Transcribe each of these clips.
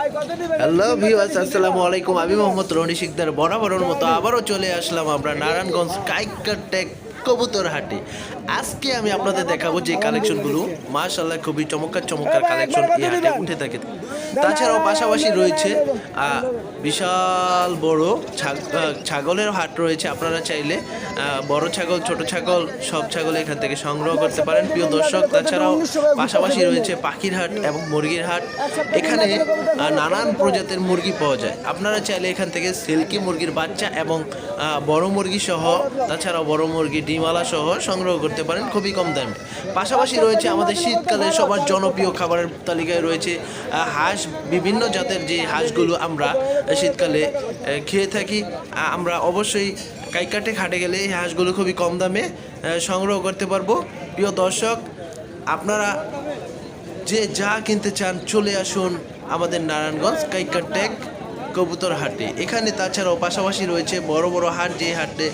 Hello viewers আসসালামু আলাইকুম। আমি মোহাম্মদ রনি সিকদার বরাবরের মতো আবারও চলে আসলাম আমরা নারায়ণগঞ্জ কাইকার টেক কবুতর হাটে আজকে আমি আপনাদের দেখাবো যে কালেকশনগুলো মাশাল্লাহ খুবই চমৎকার চমৎকার কালেকশন এই হাটে উঠে থাকে। তাছাড়াও পাশাপাশি রয়েছে বিশাল বড় ছাগ- ছাগলের হাট রয়েছে। আপনারা চাইলে বড় ছাগল ছোট ছাগল সব ছাগল এখান থেকে সংগ্রহ করতে পারেন। প্রিয় দর্শক তাছাড়াও পাশাপাশি রয়েছে পাখির হাট এবং মুরগির হাট। এখানে নানান প্রজাতির মুরগি পাওয়া যায়। আপনারা চাইলে এখান থেকে সিল্কি মুরগির বাচ্চা এবং বড় মুরগি সহ তাছাড়াও বড় মুরগি ডিমালা সহ সংগ্রহ করতে পারেন খুবই কম দামে। পাশাপাশি রয়েছে আমাদের শীতকালে সবার জনপ্রিয় খাবারের তালিকায় রয়েছে হাঁস, বিভিন্ন জাতের যে হাঁসগুলো আমরা শীতকালে খেয়ে থাকি আমরা অবশ্যই কাইকাটে খাটে গেলে এই হাঁসগুলো খুবই কম দামে সংগ্রহ করতে পারব। প্রিয় দর্শক, আপনারা যে যা কিনতে চান চলে আসুন আমাদের নারায়ণগঞ্জ কাইকার টেক। কবুতর হাটে। এখানে তাছাড়াও পাশাপাশি রয়েছে বড় বড় হাট, যে হাটে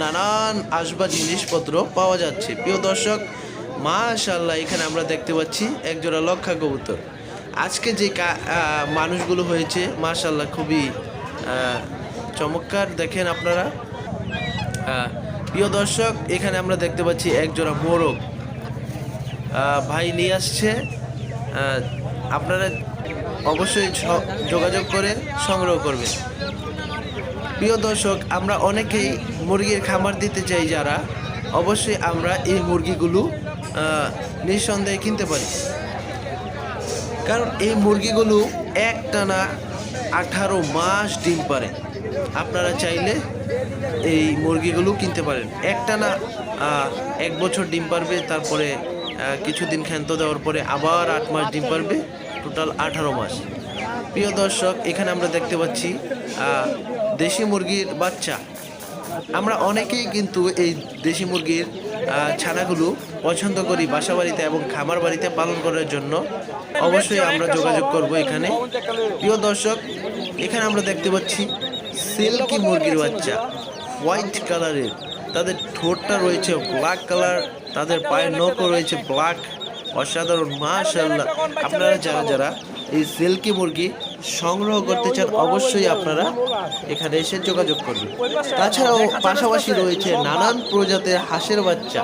নানান আসবাব জিনিসপত্র পাওয়া যাচ্ছে। প্রিয় দর্শক মাশাল্লাহ এখানে আমরা দেখতে পাচ্ছি একজোড়া লক্ষা কবুতর। আজকে যে মানুষগুলো হয়েছে মাশাল্লাহ খুবই চমৎকার। দেখেন আপনারা। প্রিয় দর্শক, এখানে আমরা দেখতে পাচ্ছি একজোড়া মোরগ। ভাই নিয়ে আসছে। আপনারা অবশ্যই যোগাযোগ করে সংগ্রহ করবেন প্রিয় দর্শক, আমরা অনেকেই মুরগির খামার দিতে চাই যারা, অবশ্যই আমরা এই মুরগিগুলো নিঃসন্দেহে কিনতে পারি। কারণ এই মুরগিগুলো একটানা আঠারো মাস ডিম পারে। আপনারা চাইলে এই মুরগিগুলো কিনতে পারেন। একটানা এক বছর ডিম পারবে, তারপরে কিছুদিন ক্ষান্ত দেওয়ার পরে আবার আট মাস ডিম পারবে। টোটাল আঠারো মাস। প্রিয় দর্শক, এখানে আমরা দেখতে পাচ্ছি দেশি মুরগির বাচ্চা। আমরা অনেকেই কিন্তু এই দেশি মুরগির ছানাগুলো পছন্দ করি বাসা বাড়িতে এবং খামার বাড়িতে পালন করার জন্য। অবশ্যই আমরা যোগাযোগ করব এখানে। প্রিয় দর্শক, এখানে আমরা দেখতে পাচ্ছি সিল্কি মুরগির বাচ্চা, হোয়াইট কালারের। তাদের ঠোঁটটা রয়েছে ব্ল্যাক কালার, তাদের পায়ের নখও রয়েছে ব্ল্যাক। অসাধারণ মাশাল্লাহ আপনারা যারা যারা এই সিল্কি মুরগি সংগ্রহ করতে চান অবশ্যই আপনারা এখানে এসে যোগাযোগ করবেন তাছাড়াও পাশাপাশি রয়েছে নানান প্রজাতির হাঁসের বাচ্চা।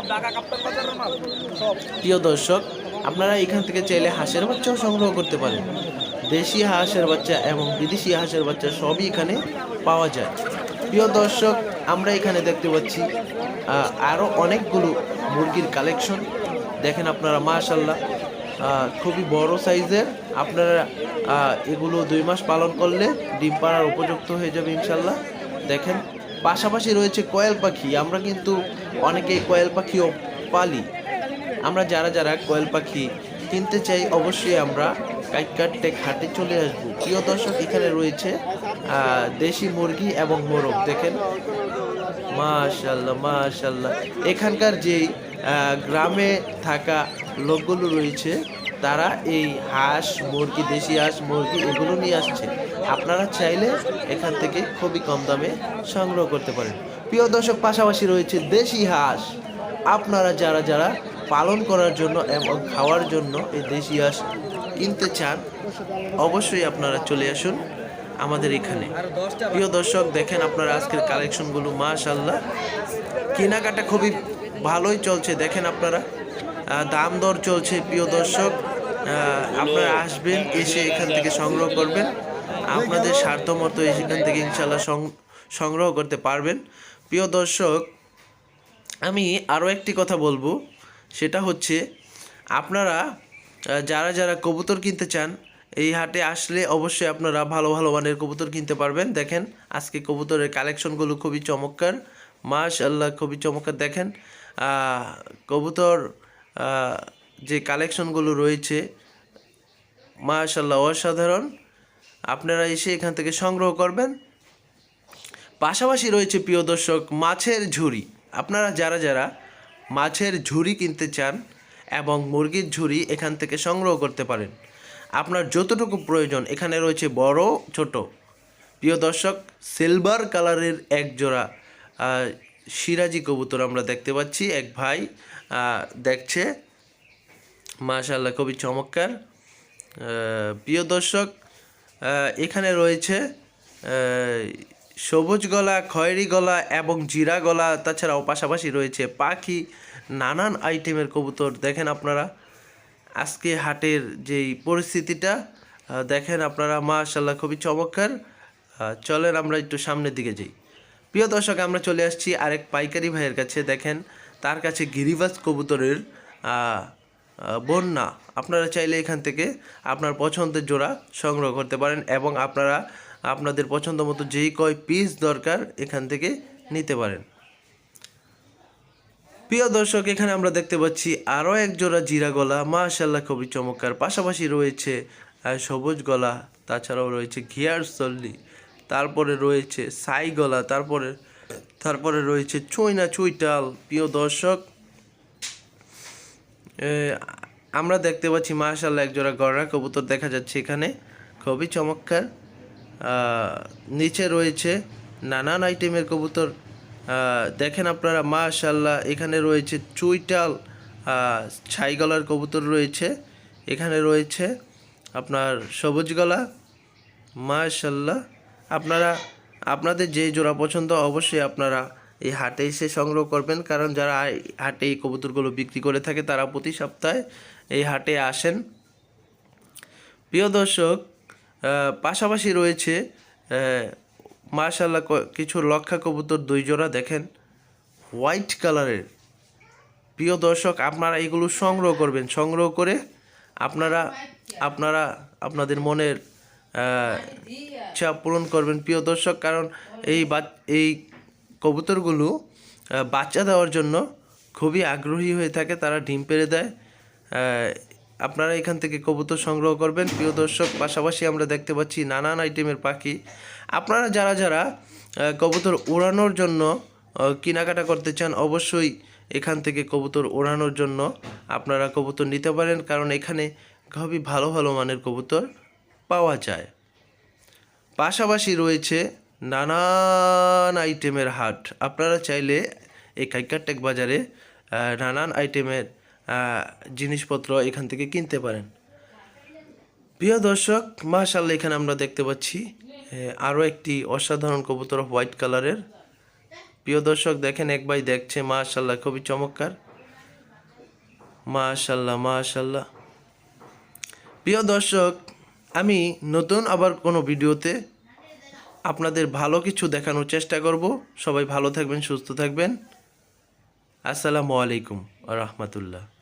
প্রিয় দর্শক আপনারা এখান থেকে চাইলে হাঁসের বাচ্চাও সংগ্রহ করতে পারেন। দেশি হাঁসের বাচ্চা এবং বিদেশি হাঁসের বাচ্চা সবই এখানে পাওয়া যায়। প্রিয় দর্শক আমরা এখানে দেখতে পাচ্ছি আহ, আরও অনেকগুলো মুরগির কালেকশন দেখেন আপনারা মাশাল্লাহ খুবই বড় সাইজের। আপনারা এগুলো দুই মাস পালন করলে ডিম পাড়ার উপযুক্ত হয়ে যাবে ইনশাল্লাহ দেখেন, পাশাপাশি রয়েছে কোয়েল পাখি। আমরা কিন্তু অনেকেই কোয়েল পাখিও পালি। আমরা যারা যারা কোয়েল পাখি কিনতে চাই, অবশ্যই আমরা কাইকাটে ঘাটে চলে আসব। প্রিয় দর্শক, এখানে রয়েছে দেশি মুরগি এবং মোরগ। দেখেন মাশাল্লাহ মাশাল্লাহ এখানকার যেই গ্রামে থাকা লোকগুলো রয়েছে, তারা এই হাঁস, মুরগি, দেশি হাঁস, মুরগি এগুলো নিয়ে আসছে। আপনারা চাইলে এখান থেকে খুবই কম দামে সংগ্রহ করতে পারেন। প্রিয় দর্শক, পাশাপাশি রয়েছে দেশি হাঁস। আপনারা যারা যারা পালন করার জন্য এবং খাওয়ার জন্য এই দেশি হাঁস কিনতে চান, অবশ্যই আপনারা চলে আসুন আমাদের এখানে। প্রিয় দর্শক, দেখেন আপনারা আজকের কালেকশনগুলো মাশাল্লাহ কেনাকাটা খুবই ভালোই চলছে, দেখেন আপনারা। দাম দর চলছে, প্রিয় দর্শক। আপনারা আসবেন, এসে এখান থেকে সংগ্রহ করবেন। আপনাদের স্বার্থ মতো এখান থেকে ইনশাল্লাহ সংগ্রহ করতে পারবেন। প্রিয় দর্শক, আমি আরও একটি কথা বলব। সেটা হচ্ছে, আপনারা যারা যারা কবুতর কিনতে চান, এই হাটে আসলে অবশ্যই আপনারা ভালো ভালো মানের কবুতর কিনতে পারবেন। দেখেন, আজকে কবুতরের কালেকশনগুলো খুবই চমৎকার। মাশাল্লাহ খুবই চমৎকার। দেখেন কবুতর যে কালেকশনগুলো রয়েছে মাশাল্লাহ অসাধারণ। আপনারা এসে এখান থেকে সংগ্রহ করবেন। পাশাপাশি রয়েছে প্রিয় দর্শক, মাছের ঝুড়ি। আপনারা যারা যারা মাছের ঝুড়ি কিনতে চান এবং মুরগির ঝুড়ি এখান থেকে সংগ্রহ করতে পারেন, আপনার যতটুকু প্রয়োজন, এখানে রয়েছে বড়, ছোট। প্রিয় দর্শক সিলভার কালারের এক জোড়া সিরাজি কবুতর আমরা দেখতে পাচ্ছি। এক ভাই দেখছে। মাশাল্লাহ খুবই চমৎকার। প্রিয় দর্শক এখানে রয়েছে সবুজ গলা, খয়েরি গলা এবং জিরা গলা তাছাড়াও পাশাপাশি রয়েছে পাখি, নানান আইটেমের কবুতর। দেখেন আপনারা, আজকে হাটের যেই পরিস্থিতিটা দেখেন আপনারা মাশাল্লাহ খুবই চমৎকার। চলেন আমরা একটু সামনের দিকে যাই। প্রিয় দর্শক, আমরা চলে আসছি আরেক পাইকারি ভাইয়ের কাছে। দেখেন, তার কাছে গিরিবাজ কবুতরের বন্যা। আপনারা চাইলে এখান থেকে আপনার পছন্দের জোড়া সংগ্রহ করতে পারেন এবং আপনারা আপনাদের পছন্দ মতো যেই কয় পিস দরকার এখান থেকে নিতে পারেন। প্রিয় দর্শক, এখানে আমরা দেখতে পাচ্ছি আরও এক জোড়া জিরা গলা। মাশাল্লাহ খুবই চমৎকার। পাশাপাশি রয়েছে সবুজ গলা, তাছাড়াও রয়েছে ঘিয়ার সল্লি। তারপরে রয়েছে সাই গলা তারপরে তারপরে রয়েছে চৈনা চুইটাল প্রিয় দর্শক আমরা দেখতে পাচ্ছি মাশাল্লাহ এক জোড়া গড়া কবুতর দেখা যাচ্ছে এখানে। খুবই চমৎকার। নিচে রয়েছে নানান আইটেমের কবুতর। দেখেন আপনারা মাশাল্লাহ এখানে রয়েছে চুইটাল ছাই গলার কবুতর রয়েছে। এখানে রয়েছে আপনার সবুজ গলা মাশাল্লাহ আপনারা, আপনাদের যে জোড়া পছন্দ, অবশ্যই আপনারা এই হাটে এসে সংগ্রহ করবেন। কারণ যারা হাটে এই কবুতরগুলো বিক্রি করে থাকে, তারা প্রতি সপ্তাহে এই হাটে আসেন। প্রিয় দর্শক পাশাপাশি রয়েছে মাশাল্লাহ কিছু লক্ষা কবুতর দুই জোড়া। দেখেন, হোয়াইট কালারের। প্রিয় দর্শক, আপনারা এগুলো সংগ্রহ করবেন। সংগ্রহ করে আপনারা আপনারা, আপনাদের মনের ইচ্ছা পূরণ করবেন। প্রিয় দর্শক, কারণ এই বা- এই কবুতরগুলো বাচ্চা দেওয়ার জন্য খুবই আগ্রহী হয়ে থাকে, তারা ডিম পেড়ে দেয়। আপনারা এখান থেকে কবুতর সংগ্রহ করবেন। প্রিয় দর্শক, পাশাপাশি আমরা দেখতে পাচ্ছি নানান আইটেমের পাখি। আপনারা যারা যারা কবুতর ওড়ানোর জন্য কেনাকাটা করতে চান, অবশ্যই এখান থেকে কবুতর ওড়ানোর জন্য আপনারা কবুতর নিতে পারেন, কারণ এখানে খুবই ভালো ভালো মানের কবুতর পাওয়া যায়। পাশাপাশি রয়েছে নানান আইটেমের হাট। আপনারা চাইলে এই কাইকারটেক বাজারে নানান আইটেমের জিনিসপত্র এখান থেকে কিনতে পারেন। প্রিয় দর্শক মাশাল্লাহ এখানে আমরা দেখতে পাচ্ছি আরও একটি অসাধারণ কবুতর হোয়াইট কালারের। প্রিয় দর্শক, দেখেন, এক ভাই দেখছে মাশাল্লাহ খুবই চমৎকার। মাশাল্লাহ মাশাল্লাহ প্রিয় দর্শক আমি নতুন আবার কোনো ভিডিওতে আপনাদের ভালো কিছু দেখানোর চেষ্টা করব। সবাই ভালো থাকবেন, সুস্থ থাকবেন। আসসালামু আলাইকুম রহমতুল্লাহ।